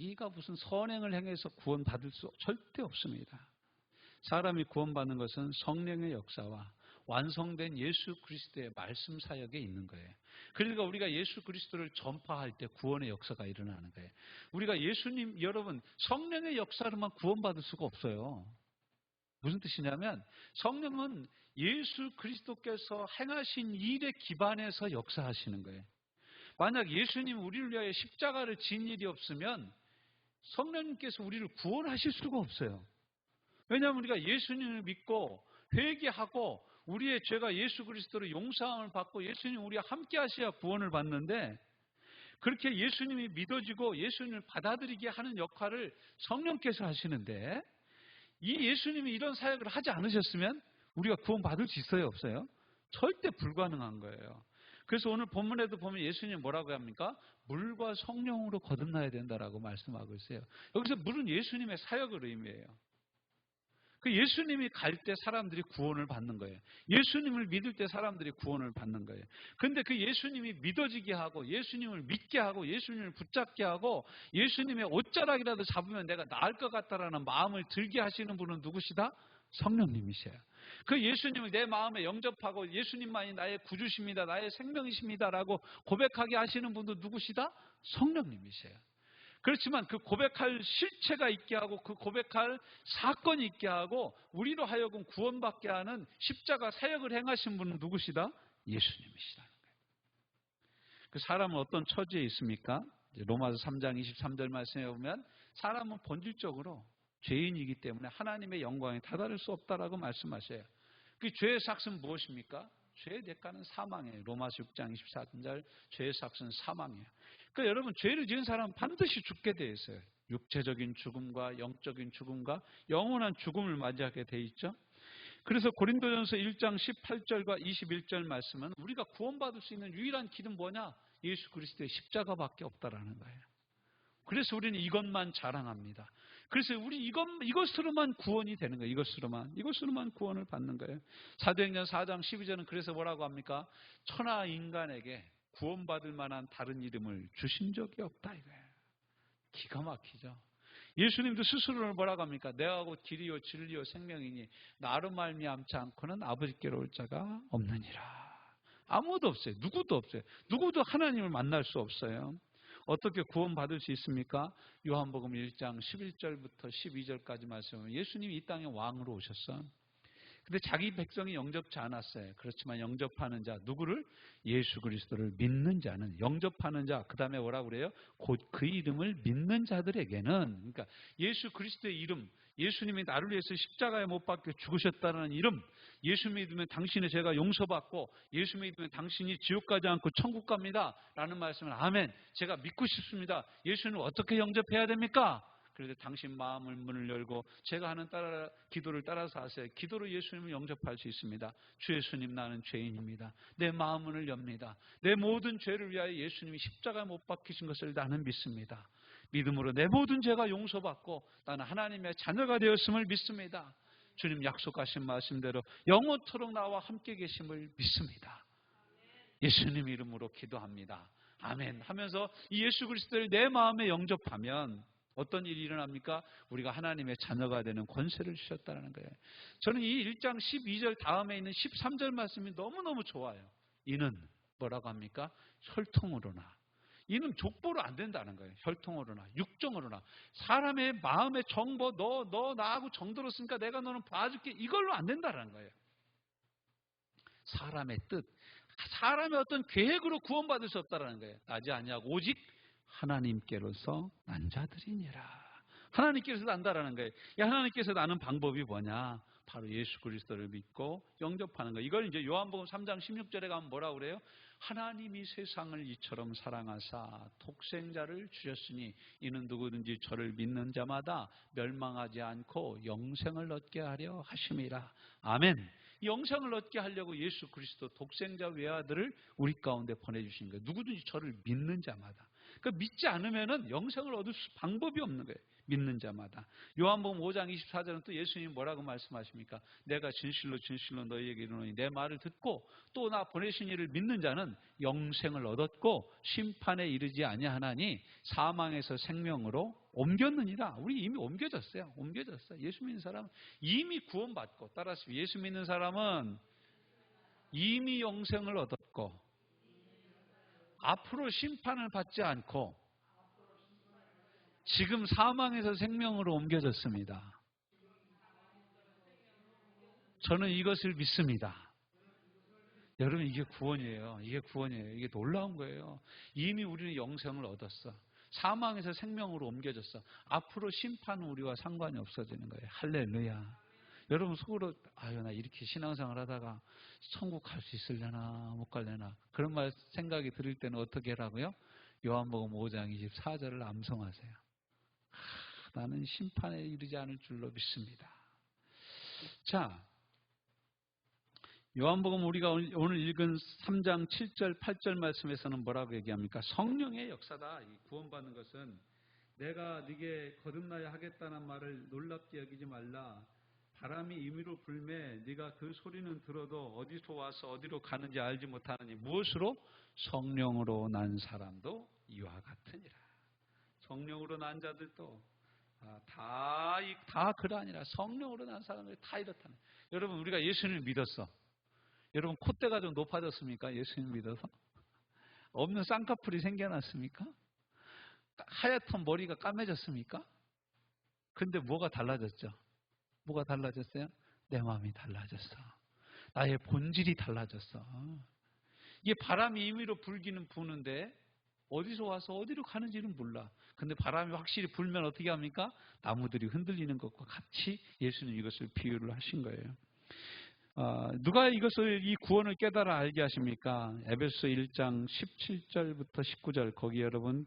자기가 무슨 선행을 행해서 구원받을 수 절대 없습니다. 사람이 구원받는 것은 성령의 역사와 완성된 예수 그리스도의 말씀 사역에 있는 거예요. 그러니까 우리가 예수 그리스도를 전파할 때 구원의 역사가 일어나는 거예요. 우리가 예수님, 여러분, 성령의 역사로만 구원받을 수가 없어요. 무슨 뜻이냐면 성령은 예수 그리스도께서 행하신 일에 기반해서 역사하시는 거예요. 만약 예수님 우리를 위하여 십자가를 진 일이 없으면 성령님께서 우리를 구원하실 수가 없어요. 왜냐하면 우리가 예수님을 믿고 회개하고 우리의 죄가 예수 그리스도로 용서함을 받고 예수님 우리와 함께 하셔야 구원을 받는데 그렇게 예수님이 믿어지고 예수님을 받아들이게 하는 역할을 성령께서 하시는데 이 예수님이 이런 사역을 하지 않으셨으면 우리가 구원받을 수 있어요 없어요? 절대 불가능한 거예요. 그래서 오늘 본문에도 보면 예수님 뭐라고 합니까? 물과 성령으로 거듭나야 된다라고 말씀하고 있어요. 여기서 물은 예수님의 사역을 의미해요. 그 예수님이 갈 때 사람들이 구원을 받는 거예요. 예수님을 믿을 때 사람들이 구원을 받는 거예요. 근데 그 예수님이 믿어지게 하고 예수님을 믿게 하고 예수님을 붙잡게 하고 예수님의 옷자락이라도 잡으면 내가 나을 것 같다라는 마음을 들게 하시는 분은 누구시다? 성령님이세요. 그 예수님을 내 마음에 영접하고 예수님만이 나의 구주십니다. 나의 생명이십니다라고 고백하게 하시는 분도 누구시다? 성령님이세요. 그렇지만 그 고백할 실체가 있게 하고 그 고백할 사건이 있게 하고 우리로 하여금 구원받게 하는 십자가 사역을 행하신 분은 누구시다? 예수님이시라는 거예요. 그 사람은 어떤 처지에 있습니까? 로마서 3장 23절 말씀에 보면 사람은 본질적으로 죄인이기 때문에 하나님의 영광에 다다를 수 없다라고 말씀하셔요. 그 죄의 삭은 무엇입니까? 죄의 대가는 사망이에요. 로마서 6장 24절 죄의 삭은 사망이에요. 그러니까 여러분 죄를 지은 사람은 반드시 죽게 돼 있어요. 육체적인 죽음과 영적인 죽음과 영원한 죽음을 맞이하게 돼 있죠. 그래서 고린도전서 1장 18절과 21절 말씀은 우리가 구원받을 수 있는 유일한 길은 뭐냐? 예수 그리스도의 십자가밖에 없다라는 거예요. 그래서 우리는 이것만 자랑합니다. 그래서 우리 이것, 이것으로만 구원이 되는 거예요. 이것으로만. 이것으로만 구원을 받는 거예요. 사도행전 4장 12절은 그래서 뭐라고 합니까? 천하 인간에게 구원받을 만한 다른 이름을 주신 적이 없다 이거예요. 기가 막히죠. 예수님도 스스로를 뭐라고 합니까? 내가 곧 길이요 진리요 생명이니 나로 말미암지 않고는 아버지께로 올 자가 없느니라. 아무도 없어요. 누구도 없어요. 누구도 하나님을 만날 수 없어요. 어떻게 구원받을 수 있습니까? 요한복음 1장 11절부터 12절까지 말씀하면 예수님이 이 땅에 왕으로 오셨어. 근데 자기 백성이 영접치 않았어요. 그렇지만 영접하는 자 누구를 예수 그리스도를 믿는 자는 영접하는 자 그다음에 뭐라 그래요? 곧 그 이름을 믿는 자들에게는 그러니까 예수 그리스도의 이름 예수님이 나를 위해서 십자가에 못 박혀 죽으셨다는 이름 예수 믿으면 당신의 죄가 용서받고 예수 믿으면 당신이 지옥 가지 않고 천국 갑니다. 라는 말씀을 아멘. 제가 믿고 싶습니다. 예수는 어떻게 영접해야 됩니까? 그래서 당신 마음을 문을 열고 제가 하는 따라 기도를 따라서 하세요. 기도로 예수님을 영접할 수 있습니다. 주 예수님 나는 죄인입니다. 내 마음을 엽니다. 내 모든 죄를 위하여 예수님이 십자가에 못 박히신 것을 나는 믿습니다. 믿음으로 내 모든 죄가 용서받고 나는 하나님의 자녀가 되었음을 믿습니다. 주님 약속하신 말씀대로 영원토록 나와 함께 계심을 믿습니다. 예수님 이름으로 기도합니다. 아멘 하면서 이 예수 그리스도를 내 마음에 영접하면 어떤 일이 일어납니까? 우리가 하나님의 자녀가 되는 권세를 주셨다는 거예요. 저는 이 1장 12절 다음에 있는 13절 말씀이 너무너무 좋아요. 이는 뭐라고 합니까? 혈통으로나. 이는 족보로 안 된다는 거예요. 혈통으로나, 육정으로나. 사람의 마음의 정보, 너, 너 나하고 정들었으니까 내가 너는 봐줄게. 이걸로 안 된다는 거예요. 사람의 뜻, 사람의 어떤 계획으로 구원받을 수 없다는 거예요. 나지 아니하고 오직 하나님께로서 난 자들이니라. 하나님께서 난다라는 거예요. 이 하나님께서 나는 방법이 뭐냐? 바로 예수 그리스도를 믿고 영접하는 거. 이걸 이제 요한복음 3장 16절에 가면 뭐라 그래요? 하나님이 세상을 이처럼 사랑하사 독생자를 주셨으니 이는 누구든지 저를 믿는 자마다 멸망하지 않고 영생을 얻게 하려 하심이라. 아멘. 영생을 얻게 하려고 예수 그리스도 독생자 외아들을 우리 가운데 보내주신 거예요. 누구든지 저를 믿는 자마다. 그러니까 믿지 않으면은 영생을 얻을 수 방법이 없는 거예요. 믿는 자마다. 요한복음 5장 24절은 또 예수님이 뭐라고 말씀하십니까? 내가 진실로 진실로 너희에게 이르노니 내 말을 듣고 또 나 보내신 이를 믿는 자는 영생을 얻었고 심판에 이르지 아니하나니 사망에서 생명으로 옮겼느니라. 우리 이미 옮겨졌어요. 옮겨졌어요. 예수 믿는 사람은 이미 구원받고 따라서 예수 믿는 사람은 이미 영생을 얻었고 앞으로 심판을 받지 않고 지금 사망에서 생명으로 옮겨졌습니다. 저는 이것을 믿습니다. 여러분 이게 구원이에요. 이게 구원이에요. 이게 놀라운 거예요. 이미 우리는 영생을 얻었어. 사망에서 생명으로 옮겨졌어. 앞으로 심판은 우리와 상관이 없어지는 거예요. 할렐루야. 여러분 속으로 아유 나 이렇게 신앙생활 하다가 천국 갈 수 있을려나 못 갈려나 그런 말 생각이 들을 때는 어떻게 하라고요? 요한복음 5장 24절을 암송하세요. 하, 나는 심판에 이르지 않을 줄로 믿습니다. 자, 요한복음 우리가 오늘 읽은 3장 7절 8절 말씀에서는 뭐라고 얘기합니까? 성령의 역사다. 구원받는 것은 내가 네게 거듭나야 하겠다는 말을 놀랍게 여기지 말라. 바람이 임의로 불매 네가 그 소리는 들어도 어디서 와서 어디로 가는지 알지 못하느니 무엇으로 성령으로 난 사람도 이와 같으니라. 성령으로 난 자들도 다, 다 그러하니라. 성령으로 난 사람들이 다 이렇다네. 여러분, 우리가 예수님을 믿었어. 여러분, 콧대가 좀 높아졌습니까? 예수님 믿어서? 없는 쌍꺼풀이 생겨났습니까? 하얗던 머리가 까매졌습니까? 근데 뭐가 달라졌죠? 뭐가 달라졌어요? 내 마음이 달라졌어. 나의 본질이 달라졌어. 이게 바람이 임의로 불기는 부는데 어디서 와서 어디로 가는지는 몰라. 근데 바람이 확실히 불면 어떻게 합니까? 나무들이 흔들리는 것과 같이 예수는 이것을 비유를 하신 거예요. 어, 누가 이것을 이 구원을 깨달아 알게 하십니까? 에베소 1장 17절부터 19절 거기 여러분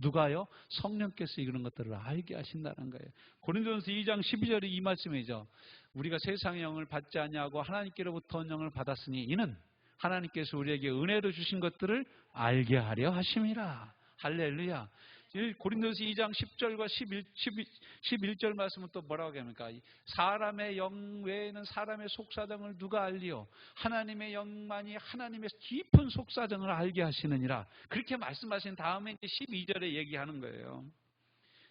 누가요? 성령께서 이런 것들을 알게 하신다는 거예요. 고린도전서 2장 12절이 이 말씀이죠. 우리가 세상의 영을 받지 않냐고 하나님께로부터 영을 받았으니 이는 하나님께서 우리에게 은혜로 주신 것들을 알게 하려 하심이라. 할렐루야. 고린도서 2장 10절과 11, 11, 절 말씀은 또 뭐라고 합니까? 사람의 영 외에는 사람의 속사정을 누가 알리요? 하나님의 영만이 하나님의 깊은 속사정을 알게 하시느니라. 그렇게 말씀하신 다음에 12절에 얘기하는 거예요.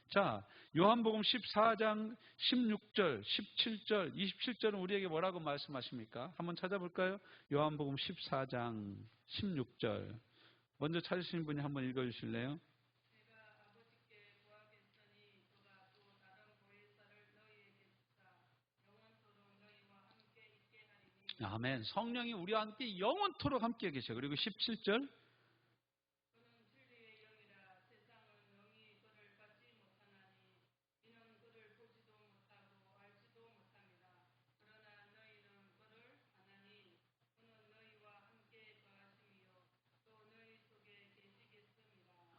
자, 요한복음 14장 16절, 17절, 27절은 우리에게 뭐라고 말씀하십니까? 한번 찾아볼까요? 요한복음 14장 16절. 먼저 찾으신 분이 한번 읽어 주실래요? 아멘. 성령이 우리와 함께 영원토록 함께 계셔. 그리고 17절.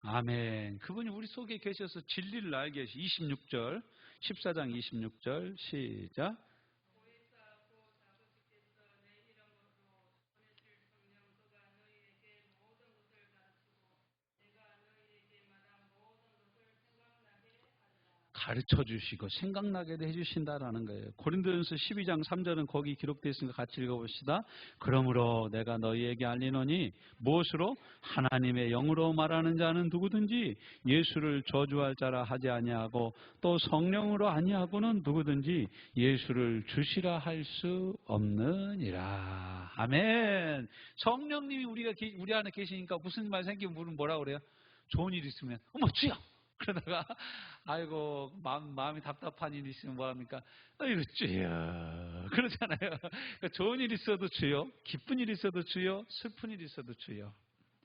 아멘. 그분이 우리 속에 계셔서 진리를 알게 하시. 26절, 14장 26절, 시작. 가르쳐 주시고 생각나게 해 주신다라는 거예요. 고린도전서 12장 3절은 거기 기록되어 있으니까 같이 읽어 봅시다. 그러므로 내가 너희에게 알리노니 무엇으로 하나님의 영으로 말하는 자는 누구든지 예수를 저주할 자라 하지 아니하고 또 성령으로 아니하고는 누구든지 예수를 주시라 할 수 없느니라. 아멘. 성령님이 우리가 우리 안에 계시니까 무슨 말 생기면 뭐라 그래요? 좋은 일 있으면 어머 주여 그러다가 아이고 마음, 마음이 답답한 일이 있으면 뭐합니까? 아이고 주여 그러잖아요. 그러니까 좋은 일 있어도 주여, 기쁜 일 있어도 주여, 슬픈 일 있어도 주여.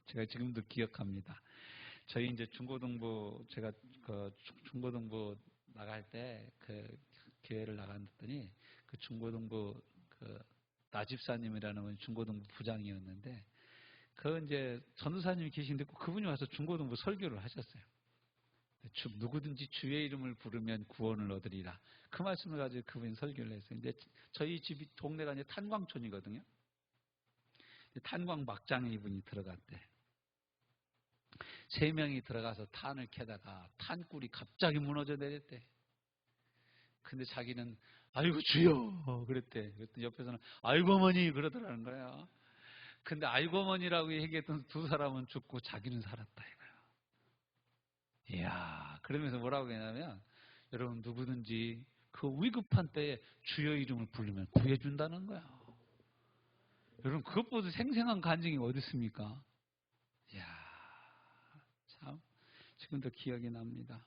제가 지금도 기억합니다. 저희 이제 중고등부 제가 그 중고등부 나갈 때 그 교회를 나갔더니 그 중고등부 그 나집사님이라는 분 중고등부 부장이었는데 그 이제 전도사님이 계신데 그분이 와서 중고등부 설교를 하셨어요. 주, 누구든지 주의 이름을 부르면 구원을 얻으리라. 그 말씀을 가지고 그분이 설교를 했어요. 근데 저희 집이 동네가 이제 탄광촌이거든요. 탄광 막장에 이분이 들어갔대. 세 명이 들어가서 탄을 캐다가 탄굴이 갑자기 무너져 내렸대. 근데 자기는 아이고 주여 그랬대. 그랬더니 옆에서는 아이고 어머니 그러더라는 거야. 근데 아이고 어머니라고 얘기했던 두 사람은 죽고 자기는 살았다 이거야. 이야 그러면서 뭐라고 했냐면 여러분 누구든지 그 위급한 때에 주여 이름을 부르면 구해준다는 거야. 여러분 그것보다 생생한 간증이 어디 있습니까? 이야 참 지금도 기억이 납니다.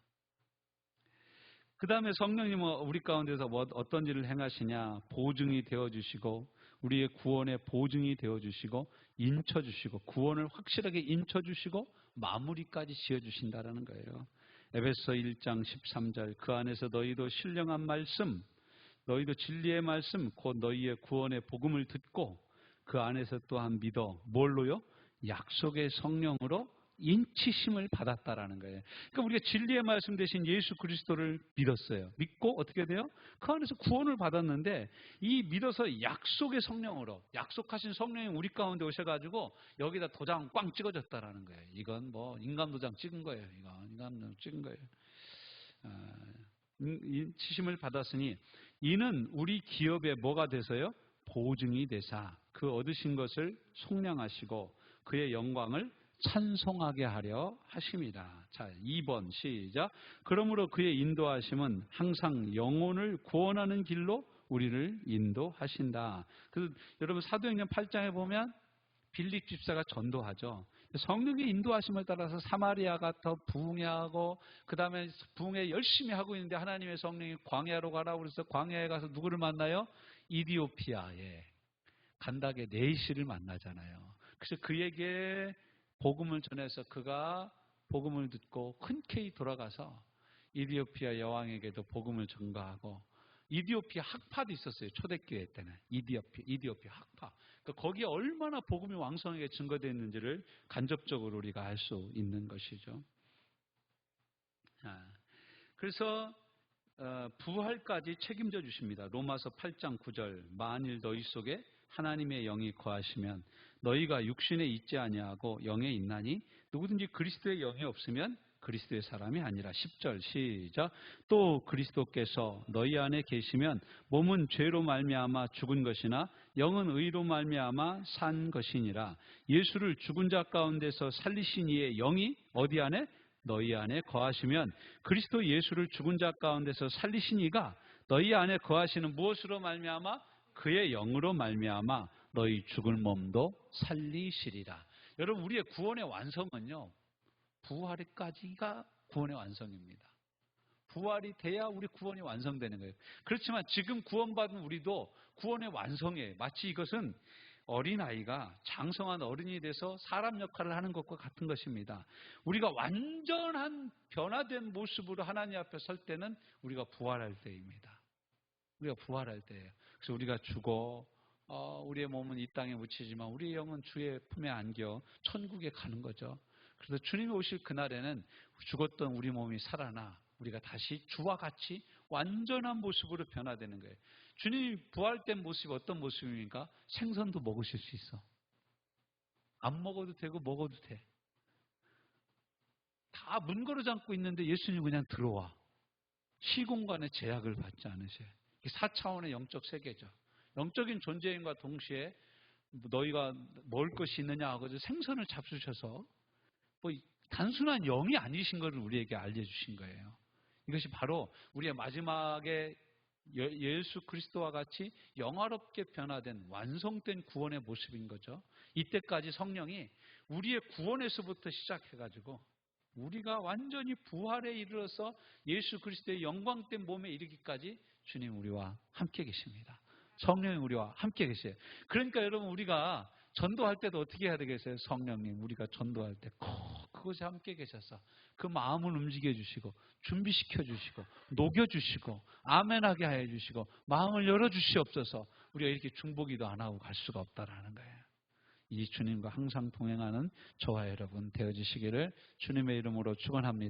그 다음에 성령님은 우리 가운데서 뭐 어떤 일을 행하시냐 보증이 되어주시고 우리의 구원의 보증이 되어 주시고 인쳐 주시고 구원을 확실하게 인쳐 주시고 마무리까지 지어 주신다라는 거예요. 에베소 1장 13절 그 안에서 너희도 신령한 말씀 너희도 진리의 말씀 곧 너희의 구원의 복음을 듣고 그 안에서 또한 믿어 뭘로요? 약속의 성령으로 인치심을 받았다라는 거예요. 그러니까 우리가 진리의 말씀 대신 예수 그리스도를 믿었어요. 믿고 어떻게 돼요? 그 안에서 구원을 받았는데 이 믿어서 약속의 성령으로 약속하신 성령이 우리 가운데 오셔가지고 여기다 도장 꽝 찍어줬다라는 거예요. 이건 뭐 인감 도장 찍은 거예요. 이건 인감 도장 찍은 거예요. 아, 인치심을 받았으니 이는 우리 기업에 뭐가 돼서요? 보증이 되사 그 얻으신 것을 속량하시고 그의 영광을 찬송하게 하려 하십니다. 자, 2번 시작. 그러므로 그의 인도하심은 항상 영혼을 구원하는 길로 우리를 인도하신다. 그 여러분 사도행전 8장에 보면 빌립 집사가 전도하죠. 성령의 인도하심을 따라서 사마리아가 더 부흥하고 그 다음에 부흥에 열심히 하고 있는데 하나님의 성령이 광야로 가라고 그래서 광야에 가서 누구를 만나요? 이디오피아에 간닥의 네이시를 만나잖아요. 그래서 그에게 복음을 전해서 그가 복음을 듣고 흔쾌히 돌아가서 이디오피아 여왕에게도 복음을 전가하고 이디오피아 학파도 있었어요. 초대교회 때는 이디오피아, 이디오피아 학파. 그러니까 거기에 얼마나 복음이 왕성하게 증거되어 있는지를 간접적으로 우리가 알 수 있는 것이죠. 그래서 어, 부활까지 책임져 주십니다. 로마서 8장 9절 만일 너희 속에 하나님의 영이 거하시면 너희가 육신에 있지 아니하고 영에 있나니 누구든지 그리스도의 영이 없으면 그리스도의 사람이 아니라 10절 시작. 또 그리스도께서 너희 안에 계시면 몸은 죄로 말미암아 죽은 것이나 영은 의로 말미암아 산 것이니라. 예수를 죽은 자 가운데서 살리신 이의 영이 어디 안에? 너희 안에 거하시면 그리스도 예수를 죽은 자 가운데서 살리신 이가 너희 안에 거하시는 무엇으로 말미암아 그의 영으로 말미암아 너희 죽을 몸도 살리시리라. 여러분 우리의 구원의 완성은요. 부활까지가 구원의 완성입니다. 부활이 돼야 우리 구원이 완성되는 거예요. 그렇지만 지금 구원받은 우리도 구원의 완성이에요. 마치 이것은 어린아이가 장성한 어른이 돼서 사람 역할을 하는 것과 같은 것입니다. 우리가 완전한 변화된 모습으로 하나님 앞에 설 때는 우리가 부활할 때입니다. 우리가 부활할 때예요. 그래서 우리가 죽어 어, 우리의 몸은 이 땅에 묻히지만 우리의 영은 주의 품에 안겨 천국에 가는 거죠. 그래서 주님이 오실 그날에는 죽었던 우리 몸이 살아나 우리가 다시 주와 같이 완전한 모습으로 변화되는 거예요. 주님이 부활된 모습이 어떤 모습입니까? 생선도 먹으실 수 있어. 안 먹어도 되고 먹어도 돼. 다 문거로 잠고 있는데 예수님 그냥 들어와. 시공간의 제약을 받지 않으셔요. 4차원의 영적 세계죠. 영적인 존재인과 동시에 너희가 먹을 것이 있느냐 하고 생선을 잡수셔서 뭐 단순한 영이 아니신 것을 우리에게 알려주신 거예요. 이것이 바로 우리의 마지막에 예수 그리스도와 같이 영화롭게 변화된 완성된 구원의 모습인 거죠. 이때까지 성령이 우리의 구원에서부터 시작해가지고 우리가 완전히 부활에 이르러서 예수 그리스도의 영광된 몸에 이르기까지 주님 우리와 함께 계십니다. 성령이 우리와 함께 계세요. 그러니까 여러분 우리가 전도할 때도 어떻게 해야 되겠어요? 성령님 우리가 전도할 때 그곳에 함께 계셔서 그 마음을 움직여 주시고 준비시켜 주시고 녹여 주시고 아멘하게 하여 주시고 마음을 열어 주시옵소서. 우리가 이렇게 중보기도 안 하고 갈 수가 없다라는 거예요. 이 주님과 항상 동행하는 저와 여러분 되어지시기를 주님의 이름으로 축원합니다.